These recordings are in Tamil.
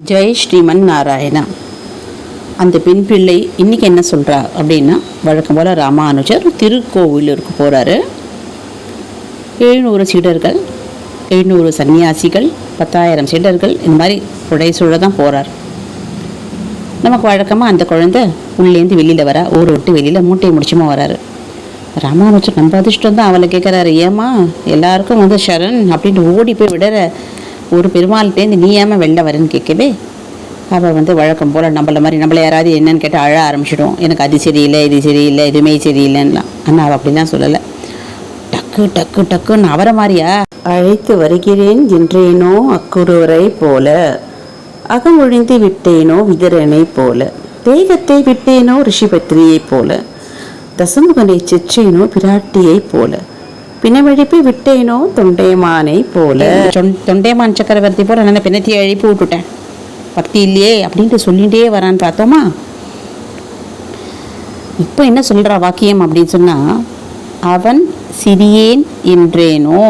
ஜெய் ஸ்ரீமன் நாராயணா அந்த பெண் பிள்ளை இன்னைக்கு என்ன சொல்கிறா அப்படின்னா வழக்கம் போல் ராமானுஜர் திருக்கோவிலூருக்கு போகிறாரு எழுநூறு சீடர்கள் எழுநூறு சன்னியாசிகள் பத்தாயிரம் சீடர்கள் இந்த மாதிரி புடைசூழ தான் போகிறார் நமக்கு வழக்கமாக அந்த குழந்தை உள்ளேந்து வெளியில் வரா ஊரை விட்டு வெளியில் மூட்டையை முடிச்சுமா வராரு. ராமானுஜர் நம்ம அதிர்ஷ்டம் தான் அவளை கேட்குறாரு ஏமா எல்லாருக்கும் வந்து சரண் அப்படின்ட்டு ஓடி போய் விடுற ஒரு பெருமாள்கிட்டேருந்து நீ ஏமா வெளில வரேன்னு கேட்கவே அவள் வந்து வழக்கம் போல் நம்மள மாதிரி நம்மளை யாராவது என்னன்னு கேட்டால் அழ ஆரம்பிச்சிடும். எனக்கு அது சரியில்லை இது சரியில்லை எதுவுமே சரியில்லைன்னலாம். ஆனால் அவள் அப்படிலாம் சொல்லலை. டக்கு டக்கு டக்குன்னு அவரை மாதிரியா? அழைத்து வருகிறேன் என்றேனோ அக்குருவரை போல. அகமொழிந்து விட்டேனோ விதரனை போல. தேகத்தை விட்டேனோ ரிஷிபத்ரியைப் போல. தசமுகனை செற்றேனோ பிராட்டியைப் போல. பிணவழிப்பு விட்டேனோ தொண்டைமானை போல. தொண்டைமான் சக்கரவர்த்தி போல நான் பிணத்தி அழிப்பு விட்டுட்டேன். பக்தி இல்லையே அப்படின்ட்டு சொல்லிகிட்டே வரான்னு பார்த்தோமா இப்போ என்ன சொல்கிறா வாக்கியம் அப்படின்னு சொன்னால் அவன் சிறியேன் என்றேனோ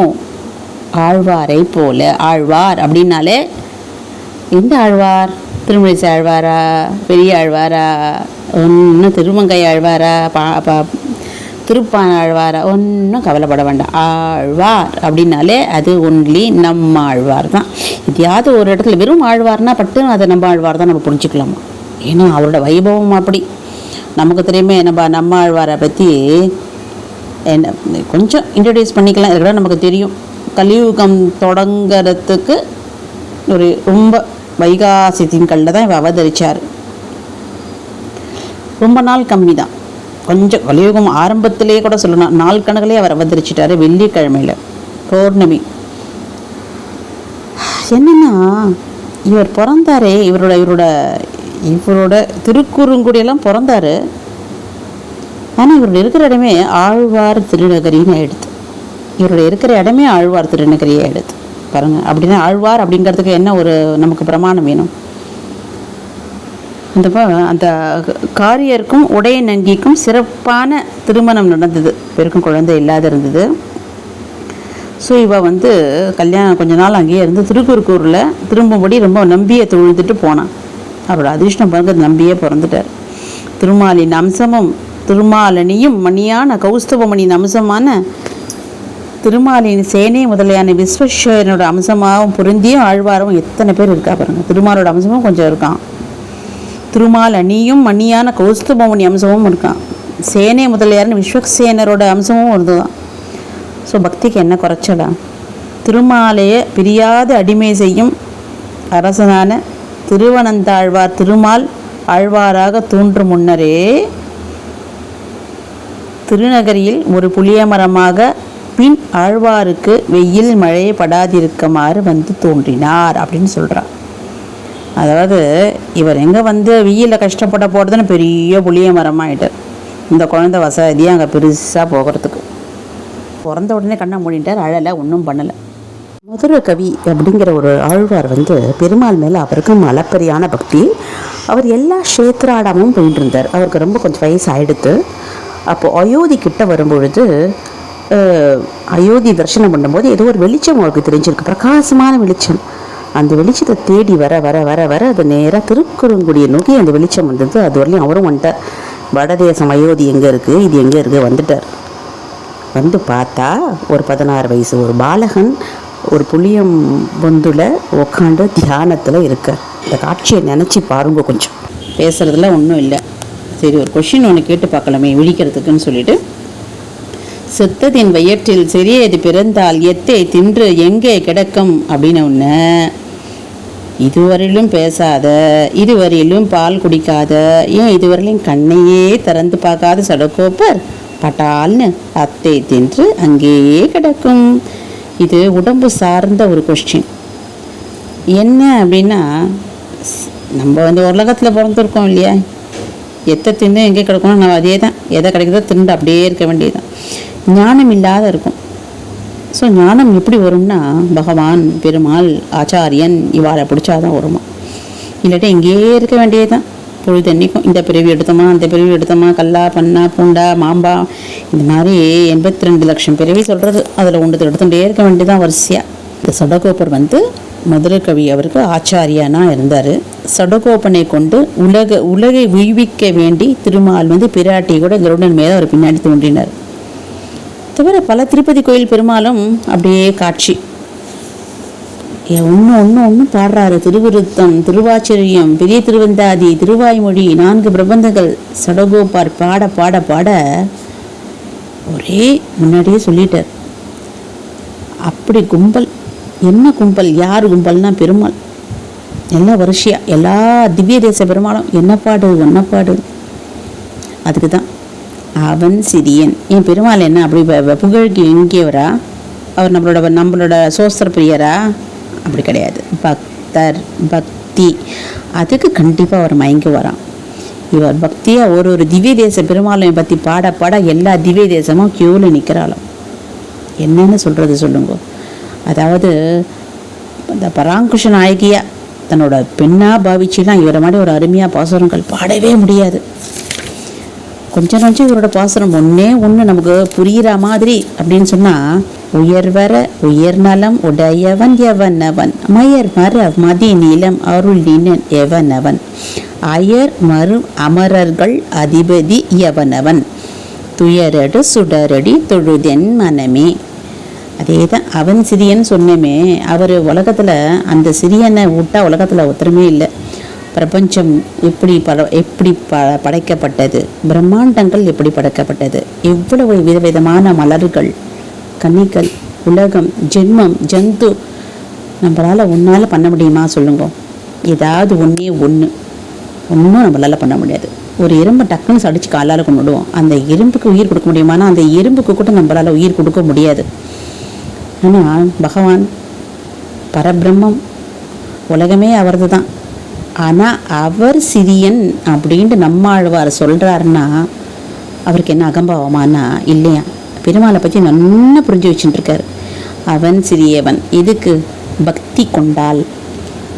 ஆழ்வாரை போல. ஆழ்வார் அப்படின்னாலே எந்த ஆழ்வார்? திருமணிசை ஆழ்வாரா பெரிய ஆழ்வாரா? ஒன்று திருமங்கை ஆழ்வாரா? பா திருப்பான் ஆழ்வாரா ஒன்றும் கவலைப்பட வேண்டாம். ஆழ்வார் அப்படின்னாலே அது ஒன்லி நம்ம ஆழ்வார் தான். எதையாவது ஒரு இடத்துல வெறும் ஆழ்வார்னா பட்டு அதை நம்ம ஆழ்வார் தான் நம்ம புரிஞ்சுக்கலாமா? ஏன்னா அவரோட வைபவம் அப்படி. நமக்கு தெரியுமே நம்ம நம்ம ஆழ்வாரை பற்றி என்ன கொஞ்சம் இன்ட்ரடியூஸ் பண்ணிக்கலாம். இதெல்லாம் நமக்கு தெரியும். கலியுகம் தொடங்கிறதுக்கு ஒரு ரொம்ப வைகாசி திங்களில் தான் இவ அவதரிச்சார். ரொம்ப நாள் கம்மி தான் கொஞ்சம் கலியுகம் ஆரம்பத்திலேயே கூட சொல்லலாம் நாள் கணக்கிலே அவர் அவதரிச்சிட்டாரு வெள்ளிக்கிழமையில். பௌர்ணமி. என்னன்னா இவர் பிறந்தாரே இவரோட இவரோட இவரோட திருக்குறுங்குடியெல்லாம் பிறந்தாரு. ஆனால் இவரோட இருக்கிற இடமே ஆழ்வார் திருநகரின்னு ஆயிடுது. இவரோட இருக்கிற இடமே ஆழ்வார் திருநகரியே ஆயிடுது. பாருங்க அப்படின்னா ஆழ்வார் அப்படிங்கிறதுக்கு என்ன ஒரு நமக்கு பிரமாணம் வேணும்? அந்த அந்த காரியருக்கும் உடைய நங்கிக்கும் சிறப்பான திருமணம் நடந்தது. பெருக்கும் குழந்தை இல்லாத இருந்தது. ஸோ இவள் வந்து கல்யாணம் கொஞ்ச நாள் அங்கேயே இருந்து திருக்குறுக்கூரில் திரும்பும்படி ரொம்ப நம்பியை தொழுதுட்டு போனான் அவரோட அதிர்ஷ்டம் பாருங்க நம்பியே பிறந்துட்டார். திருமாலின் அம்சமும் திருமாலனியும் மணியான கௌஸ்தவமணியின் அம்சமான திருமாலின் சேனை முதலியான விஸ்வஸ்வரனோட அம்சமாகவும் பொருந்தியும் ஆழ்வாரும் எத்தனை பேர் இருக்கா பாருங்க. திருமாலோட அம்சமும் கொஞ்சம் இருக்கான் திருமால் அணியும் மணியான கௌஸ்துபவனி அம்சமும் இருக்கான் சேனை முதலியார்னு விஸ்வக்சேனரோட அம்சமும் இருந்துதான் ஸோ பக்திக்கு என்ன குறைச்சலா? திருமாலைய பிரியாத அடிமை செய்யும் அரசனான திருவனந்தாழ்வார் திருமால் ஆழ்வாராக தோன்றும் முன்னரே திருநகரியில் ஒரு புளிய மரமாக பின் ஆழ்வாருக்கு வெயில் மழை படாதிருக்குமாறு வந்து தோன்றினார் அப்படின்னு சொல்கிறான் அதாவது இவர் எங்கே வந்து வெயிலில் கஷ்டப்பட போகிறதுன்னு பெரிய புளிய மரமாயிட்டார் இந்த குழந்தை வசதியாக அங்கே பெருசாக போகிறதுக்கு. பிறந்த உடனே கண்ணை மூடிட்டார் அழலை ஒன்றும் பண்ணலை. முதல கவி அப்படிங்கிற ஒரு ஆழ்வார் வந்து பெருமாள் மேலே அவருக்கு மலப்பரியான பக்தி. அவர் எல்லா க்ஷேத்ராடமும் போயிட்டு இருந்தார் அவருக்கு ரொம்ப கொஞ்சம் வயசு ஆகிடுத்து அப்போது அயோத்தி கிட்ட வரும்பொழுது அயோத்தி தரிசனம் பண்ணும்போது ஏதோ ஒரு வெளிச்சம் அவருக்கு தெரிஞ்சிருக்கு. பிரகாசமான வெளிச்சம். அந்த வெளிச்சத்தை தேடி வர வர வர வர அது நேராக திருக்குறங்குடியை நோக்கி அந்த வெளிச்சம் வந்தது. அது வரலையும் அவரும் வந்துட்டார். வடதேசம் அயோத்தி எங்கே இருக்குது இது எங்கே இருக்குது வந்துட்டார். வந்து பார்த்தா ஒரு பதினாறு வயசு ஒரு பாலகன் ஒரு புளியம் பொந்துல உக்காண்டு தியானத்தில் இருக்கார். இந்த காட்சியை நினச்சி பாருங்க கொஞ்சம். பேசுறதுல ஒன்றும் இல்லை. சரி ஒரு கொஷின் ஒன்று கேட்டு பார்க்கலாமே விழிக்கிறதுக்குன்னு சொல்லிட்டு. செத்ததின் வயிற்றில் சிறியது பிறந்தால் எத்தை தின்று எங்கே கிடக்கும்? அப்படின்னு ஒன்று இதுவரையிலும் பேசாத இதுவரையிலும் பால் குடிக்காத ஏன் இதுவரையிலும் கண்ணையே திறந்து பார்க்காத சடக்கோப்பர் பட்டால்னு அத்தை தின்று அங்கேயே கிடக்கும். இது உடம்பு சார்ந்த ஒரு கொஸ்டின் என்ன அப்படின்னா நம்ம வந்து உலகத்தில் பிறந்திருக்கோம் இல்லையா? எத்தை தின்னு எங்கே கிடக்கணும் நம்ம அதே தான் எதை கிடைக்குதோ திண்டு அப்படியே இருக்க வேண்டியதுதான். ஞானம் இல்லாத இருக்கும். ஸோ ஞானம் எப்படி வரும்னா பகவான் பெருமாள் ஆச்சாரியன் இவாளை பிடிச்சாதான் வருமா? இல்லாட்டி இங்கேயே இருக்க வேண்டியதுதான். பொழுதன்னைக்கும் இந்த பிறவி எடுத்தோமா அந்த பிரிவு எடுத்தோமா கல்லா பண்ணா பூண்டா மாம்பா இந்த மாதிரி எண்பத்தி ரெண்டு லட்சம் பிறவி சொல்கிறது அதில் ஒன்று எடுத்துகிட்டே இருக்க வேண்டியதான் வரிசையாக இந்த சடகோப்பர் வந்து மதுரை கவி அவருக்கு ஆச்சாரியானா இருந்தார். சடகோப்பனை கொண்டு உலக உலகை விழிவிக்க வேண்டி திருமால் வந்து பிராட்டி கூட கருடன் மேலே அவர் பின்னாடி தோன்றினார். தவிர பல திருப்பதி கோயில் பெருமாளும் அப்படியே காட்சி. ஒன்று ஒன்று ஒன்று பாடுறாரு. திருவிருத்தம் திருவாச்சரியம் பெரிய திருவந்தாதி திருவாய்மொழி நான்கு பிரபந்தங்கள் சடகோபார் பாட பாட பாட ஒரே முன்னாடியே சொல்லிட்டார். அப்படி கும்பல் என்ன கும்பல் யார் கும்பல்னா பெருமாள். எல்லா வரிசையா எல்லா திவ்ய தேச பெருமாளும் என்ன பாடு என்ன பாடு அதுக்கு தான் அவன் சிறியன். என் பெருமாள் என்ன அப்படி புகழ்க்கு எங்கேயவரா அவர் நம்மளோட நம்மளோட சோஸ்திர பிரியரா? அப்படி கிடையாது. பக்தர் பக்தி. அதுக்கு கண்டிப்பாக அவர் மயங்கி வரான். இவர் பக்தியாக ஒரு ஒரு திவ்ய தேச பெருமாளையும் பற்றி பாட பாட எல்லா திவ்ய தேசமும் க்யூவில் நிற்கிறாளாம் என்னென்னு சொல்கிறது சொல்லுங்க. அதாவது இந்த பராங்குஷ நாயகியாக தன்னோட பெண்ணாக பாவிச்சுலாம் இவரை மாதிரி ஒரு அருமையாக பாசுரங்கள் பாடவே முடியாது. கொஞ்சம் கொஞ்சம் இவரோட பாசனம் ஒன்றே ஒன்று நமக்கு புரிகிற மாதிரி அப்படின்னு சொன்னால் உயர்வர உயர்நலம் உடையவன் எவனவன்? மயர் மர மதி நீலம் அருள் நீனன் எவனவன்? அயர் மறு அமரர்கள் அதிபதி எவனவன்? துயரடு சுடரடி தொழுதென் மனமே. அதே தான் அவன் சிறியன் சொன்னேமே அவர் உலகத்தில் அந்த சிறியனை விட்டா உலகத்தில் ஒத்தருமே இல்லை. பிரபஞ்சம் எப்படி பட எப்படி ப படைக்கப்பட்டது? பிரம்மாண்டங்கள் எப்படி படைக்கப்பட்டது? எவ்வளவு விதவிதமான மலர்கள் கனிகள் உலகம் ஜென்மம் ஜந்து. நம்மளால் ஒன்றால் பண்ண முடியுமா சொல்லுங்க? ஏதாவது ஒன்றே ஒன்று ஒன்றும் நம்மளால் பண்ண முடியாது. ஒரு எறும்பை டக்குன்னு சடிச்சு காலால் கொண்டுடுவோம் அந்த எறும்புக்கு உயிர் கொடுக்க முடியுமானா அந்த எறும்புக்கு கூட நம்மளால் உயிர் கொடுக்க முடியாது. ஆனால் பகவான் பரபிரம்மம் உலகமே அவரது தான் ஆனால் அவர் சிறியன் அப்படின்ட்டு நம்மாழ்வார் சொல்கிறாருன்னா அவருக்கு என்ன அகம்பாவமானா இல்லையா? பெருமாளை பற்றி நல்லா புரிஞ்சு வச்சுட்டுருக்காரு. அவன் சிறியவன். இதுக்கு பக்தி கொண்டால்.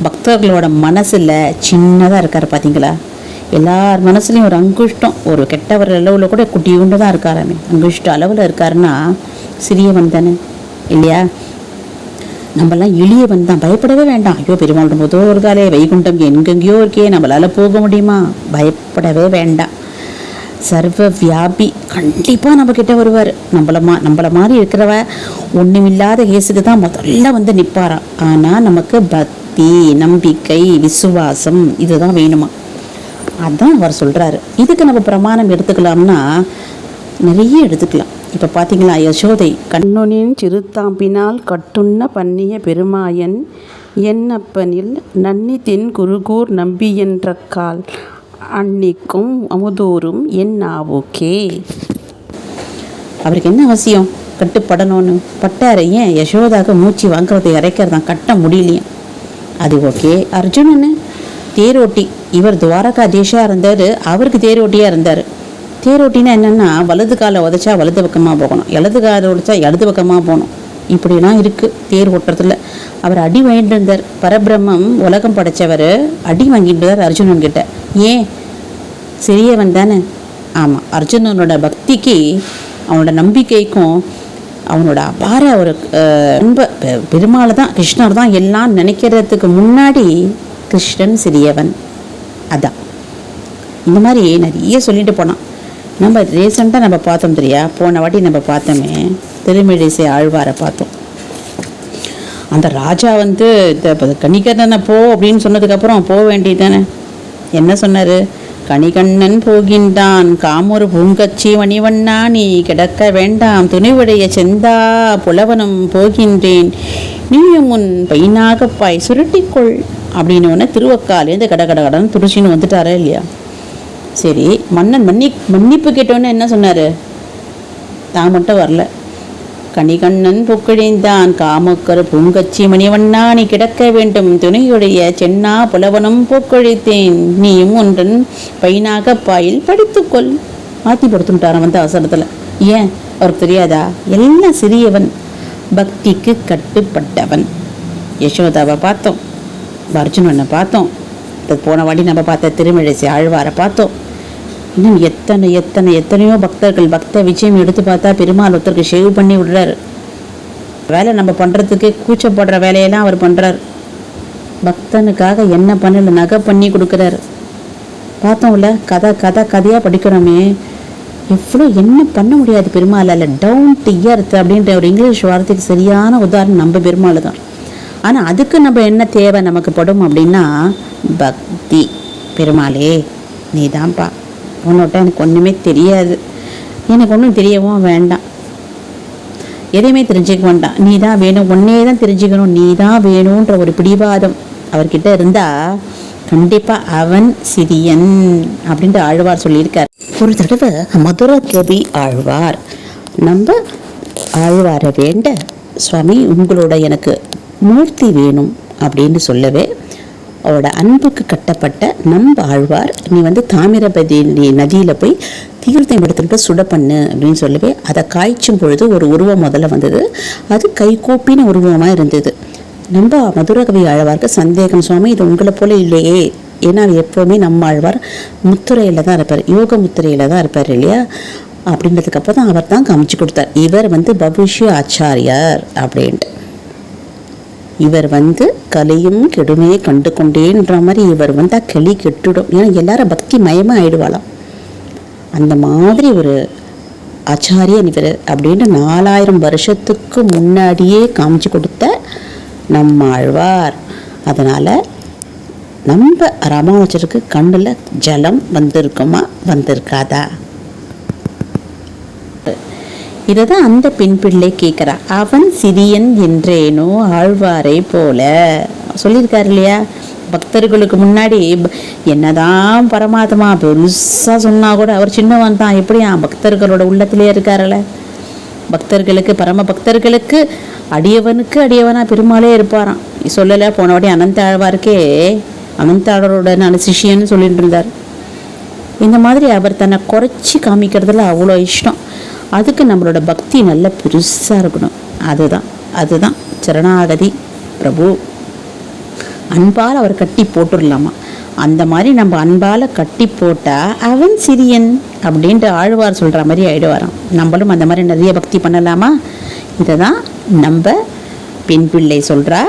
பக்தர்களோட மனசில் சின்னதாக இருக்கார் பார்த்தீங்களா எல்லார் மனசுலையும் ஒரு அங்குஷ்டம். ஒரு கெட்டவர் அளவில் கூட குட்டியூண்டு தான் இருக்காராமே அங்குஷ்ட அளவில் இருக்காருன்னா சிறியவன் தானே. இல்லையா? நம்மலாம் எளியவன் தான். பயப்படவே வேண்டாம். ஐயோ பெருமாள் ரொம்ப தூரம் இருக்காளே வைகுண்டம் எங்கெங்கேயோ இருக்கே. நம்மளால போக முடியுமா? பயப்படவே வேண்டாம். சர்வ வியாபி கண்டிப்பாக நம்ம வருவார். நம்மள மா நம்மள மாதிரி இருக்கிறவ ஒன்றுமில்லாத கேஸுக்கு தான் முதல்ல வந்து நிற்பாராம் ஆனால் நமக்கு பக்தி நம்பிக்கை விசுவாசம் இதுதான் வேணுமா? அதான் அவர் சொல்கிறாரு இதுக்கு நம்ம பிரமாணம் எடுத்துக்கலாம்னா நிறைய எடுத்துக்கலாம். இப்போ பார்த்தீங்களா யசோதை கண்ணொனின் சிறுத்தாம்பினால் கட்டுண்ண பண்ணிய பெருமாயன் என்னப்பனில் நன்னி தென் குருகூர் நம்பியன்றக்கால் அன்னிக்கும் அமுதோறும் என் நாவுக்கே அவருக்கு என்ன அவசியம்? கட்டுப்படணும்னு. பட்டாரு ஏன் யசோதாக்கு மூச்சு வாங்குறது இறைக்கிறதான் கட்ட முடியலையும் அது ஓகே. அர்ஜுனன் தேரோட்டி. இவர் துவாரகா தேஷாக இருந்தார். அவருக்கு தேரோட்டியாக இருந்தார். தேரோட்டினா என்னென்னா வலது காலை உதைச்சா வலது பக்கமாக போகணும். இடது காலை உடைச்சா இடது பக்கமாக போகணும். இப்படிலாம் இருக்குது தேர் ஓட்டுறதுல அவர் அடி வாங்கிட்டு இருந்தார். பரபிரம்மம் உலகம் படைச்சவர். அடி வாங்கிட்டு இருந்தார் அர்ஜுனன் கிட்ட. ஏன்? சிறியவன் தானே. ஆமாம் அர்ஜுனனோட பக்திக்கு அவனோட நம்பிக்கைக்கும் அவனோட அபார ஒரு ரொம்ப பெ- பெருமாள் தான் கிருஷ்ணர் தான் எல்லாம் நினைக்கிறதுக்கு முன்னாடி கிருஷ்ணன் சிறியவன். அதான். இந்த மாதிரி நிறைய சொல்லிட்டு போனான். நம்ம ரீசெண்டாக நம்ம பார்த்தோம் தெரியா? போன வாட்டி நம்ம பார்த்தோமே. திருமிழிசை ஆழ்வாரை பார்த்தோம். அந்த ராஜா வந்து இந்த கணிகண்ணனை போ அப்படின்னு சொன்னதுக்கப்புறம் போக வேண்டியதானே என்ன சொன்னார்? கணிகண்ணன் போகின்றான் காமொரு பூங்கச்சி மணிவண்ணா நீ கிடக்க வேண்டாம் துணிவுடைய செந்தா புலவனும் போகின்றேன். நீயும் உன் பையனாகப்பாய் சுருட்டிக்கொள் அப்படின்னு உடனே திருவக்காலேருந்து கட கட கடன்னு துடிச்சின்னு வந்துட்டாரா இல்லையா? சரி மன்னன் மன்னி மன்னிப்பு கேட்டோன்னே என்ன சொன்னார்? தான் மட்டும் வரல. கணிகண்ணன் புக்கழிந்தான் காமக்கர் பூங்கச்சி மணிவண்ணா நீ கிடக்க வேண்டும். துணையுடைய சென்னா புலவனும் பூக்கொழித்தேன் நீயும் ஒன்றன் பையனாக பாயில் படித்துக்கொள். மாற்றி படுத்துட்டாரான் வந்து அவசரத்தில் ஏன்? அவருக்கு தெரியாதா? எல்லாம் சிறியவன்? பக்திக்கு கட்டுப்பட்டவன். யசோதாவை பார்த்தோம். அர்ஜுனனை பார்த்தோம். போன வாட்டி நம்ம பார்த்த திருமிழிசை ஆழ்வாரை பார்த்தோம். இன்னும் எத்தனை எத்தனை எத்தனையோ பக்தர்கள் பக்த விஜயம் எடுத்து பார்த்தா பெருமாள் ஒருத்தருக்கு ஷேவ் பண்ணி விடுறாரு. வேலை நம்ம பண்ணுறதுக்கு கூச்சப்படுற வேலையெல்லாம் அவர் பண்ணுறார் பக்தனுக்காக என்ன பண்ணல நகை பண்ணி கொடுக்குறாரு. பார்த்தோம்ல கதை கதை கதையாக படிக்கிறோமே. எவ்வளோ என்ன பண்ண முடியாது பெருமாளால். டவுன் டு எர்த் அப்படின்ற ஒரு இங்கிலீஷ் வார்த்தைக்கு சரியான உதாரணம் நம்ம பெருமாள் தான். ஆனால் அதுக்கு நம்ம என்ன தேவை நமக்கு படும் அப்படின்னா பக்தி. பெருமாளே நீ தான்ப்பா உன்னோட்ட எனக்கு ஒன்றுமே தெரியாது. எனக்கு ஒன்றும் தெரியவும் வேண்டாம். எதையுமே தெரிஞ்சுக்க வேண்டாம். நீ தான் வேணும். ஒன்னே தான் தெரிஞ்சுக்கணும். நீ தான் வேணுன்ற ஒரு பிடிவாதம் அவர்கிட்ட இருந்தா கண்டிப்பா அவன் சிறியன் அப்படின்ட்டு ஆழ்வார் சொல்லியிருக்கார். ஒரு தடவை மதுர கவி ஆழ்வார் நம்ம ஆழ்வாரை வேண்ட சுவாமி உங்களோட எனக்கு மூர்த்தி வேணும் அப்படின்னு சொல்லவே அவரோட அன்புக்கு கட்டப்பட்ட நம்ப ஆழ்வார் நீ வந்து தாமிரபதி நீ- நதியில் போய் தீர்த்தம் எடுத்துக்கிட்டு சுட பண்ணு அப்படின்னு சொல்லவே அதை காய்ச்சும் பொழுது ஒரு உருவம் முதல்ல வந்தது. அது கைகோப்பின உருவமாக இருந்தது. நம்ம மதுரகவி ஆழ்வார்க்கு சந்தேகம் சுவாமி இது உங்களை போல இல்லையே. ஏன்னா அவர் எப்போவுமே நம்ம ஆழ்வார் முத்துரையில் தான் இருப்பார். யோக முத்திரையில் தான் இருப்பார் இல்லையா? அப்படின்றதுக்கப்புறம் தான் அவர் தான் காமிச்சு கொடுத்தார். இவர் வந்து பவிஷ்ய ஆச்சாரியார் அப்படின்ட்டு. இவர் வந்து கலையும் கெடுமையை கண்டு கொண்டேன்ற மாதிரி இவர் வந்து களி கெட்டுடும். ஏன்னா எல்லாரும் பக்தி மயமாக ஆயிடுவாளாம். அந்த மாதிரி ஒரு ஆச்சாரியன் இவர் அப்படின்னு நாலாயிரம் வருஷத்துக்கு முன்னாடியே காமிச்சு கொடுத்த நம்ம ஆழ்வார். அதனால் நம்ம ராமானுஜருக்கு கண்ணில் ஜலம் வந்திருக்குமா? வந்திருக்காதா? இதை தான் அந்த பெண் பிள்ளை கேட்குறா அவன் சிறியன் என்றேனோ ஆழ்வாரை போல. சொல்லியிருக்காரு இல்லையா? பக்தர்களுக்கு முன்னாடி என்னதான் பரமாத்மா பெருசாக சொன்னால் கூட அவர் சின்னவன் தான். எப்படியா பக்தர்களோட உள்ளத்திலே இருக்காரல? பக்தர்களுக்கு பரம பக்தர்களுக்கு அடியவனுக்கு அடியவனா பெருமாளே இருப்பாராம். சொல்லலை போன வாட்டி அனந்த ஆழ்வாருக்கே அனந்த ஆழ்வாரோட நான் சிஷியன்னு சொல்லிட்டு இருந்தார். இந்த மாதிரி அவர் தன்னை குறைச்சி காமிக்கிறதுல அவ்வளோ இஷ்டம். அதுக்கு நம்மளோட பக்தி நல்ல பெருசாக இருக்கணும். அதுதான் அதுதான் சரணாகதி பிரபு. அன்பால் அவர் கட்டி போட்டுடலாமா அந்த மாதிரி நம்ம அன்பால் கட்டி போட்டால் அவன் சிறியன் அப்படின்ட்டு ஆழ்வார் சொல்கிற மாதிரி ஆயிடுவாராம். நம்மளும் அந்த மாதிரி நிறைய பக்தி பண்ணலாமா? இதை தான் நம்ம பெண் பிள்ளை சொல்கிறா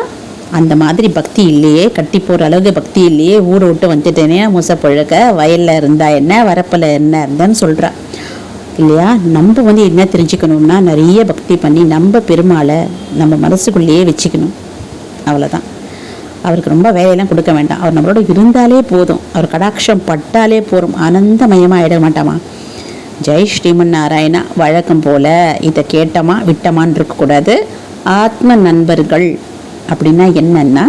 அந்த மாதிரி பக்தி இல்லையே கட்டி போகிற அளவுக்கு பக்தி இல்லையே ஊரை விட்டு வந்துட்டேனே முசப்பொழுக்க வயலில் இருந்தா என்ன வரப்பில் என்ன இருந்தான்னு சொல்கிறா இல்லையா? நம்ம வந்து என்ன தெரிஞ்சுக்கணும்னா நிறைய பக்தி பண்ணி நம்ம பெருமாளை நம்ம மனசுக்குள்ளேயே வச்சுக்கணும். அவ்வளோதான் அவருக்கு ரொம்ப வேலையெல்லாம் கொடுக்க வேண்டாம். அவர் நம்மளோட இருந்தாலே போதும். அவர் கடாட்சம் பட்டாலே போதும். ஆனந்தமயமாக ஆயிட மாட்டாமா? ஜெய் ஸ்ரீமன் நாராயணா வழக்கம் போல் இதை கேட்டோமா விட்டமான்னு இருக்கக்கூடாது. ஆத்ம நண்பர்கள் அப்படின்னா என்னன்னா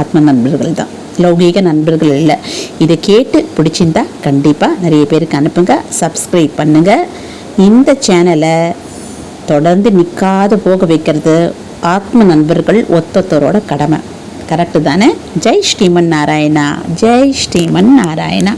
ஆத்ம நண்பர்கள் தான் லௌகீக நண்பர்கள் இல்லை. இதை கேட்டு பிடிச்சிருந்தா கண்டிப்பாக நிறைய பேருக்கு அனுப்புங்க. சப்ஸ்கிரைப் பண்ணுங்க. இந்த சேனலை தொடர்ந்து நிற்காது போக வைக்கிறது ஆத்ம நண்பர்கள் ஒத்தொத்தரோட கடமை. கரெக்டு தானே? ஜெய் ஸ்ரீமன் நாராயணா. ஜெய் ஸ்ரீமன் நாராயணா.